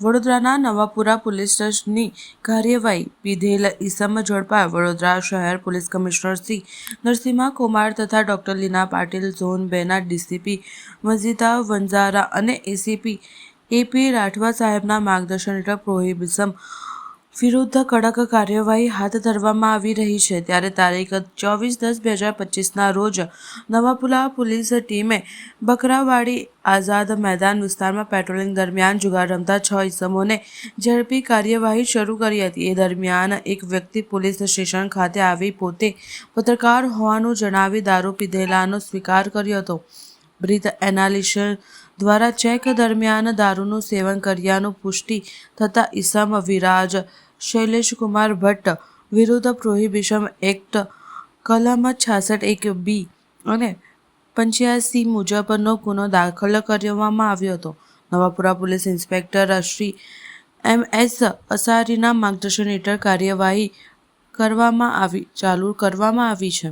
વડોદરાના નવાપુરા પોલીસ સ્ટેશનની કાર્યવાહી પીધેલ ઈસમ ઝડપાય. વડોદરા શહેર પોલીસ કમિશનર શ્રી નરસિંહા કુમાર તથા ડોક્ટર લીના પાટીલ, ઝોન બેના ડીસીપી મજીદા વંજારા અને એસીપી એપી રાઠવા સાહેબના માર્ગદર્શન હેઠળ પ્રોહિબિશન વિરુદ્ધ કડક કાર્યવાહી હાથ ધરવામાં આવી રહી છે. ત્યારે તારીખ ચોવીસ દસ બે હજાર પચીસના રોજ નવાપુલા પોલીસ ટીમે બકરાવાડી આઝાદ મેદાન વિસ્તારમાં પેટ્રોલિંગ દરમિયાન જુગાર રમતા છ ઇસમોને ઝડપી કાર્યવાહી શરૂ કરી હતી. એ દરમિયાન એક વ્યક્તિ પોલીસ સ્ટેશન ખાતે આવી પોતે પત્રકાર હોવાનું જણાવી દારૂ પીધેલાનો સ્વીકાર કર્યો હતો. બ્રીથ એનાલિસિસ દ્વારા ચેક દરમિયાન દારૂનું સેવન કર્યાનું પુષ્ટિ થતાં ઇસમ વિરાજ શૈલેષકુમાર ભટ્ટ વિરુદ્ધ પ્રોહિબિશન એક્ટ કલમ છાસઠ એક બી અને પંચ્યાસી મુજબનો ગુનો દાખલ કરવામાં આવ્યો હતો. Navapura police inspector Shri M S અસારીના માર્ગદર્શન હેઠળ કાર્યવાહી કરવામાં આવી, ચાલુ કરવામાં આવી છે.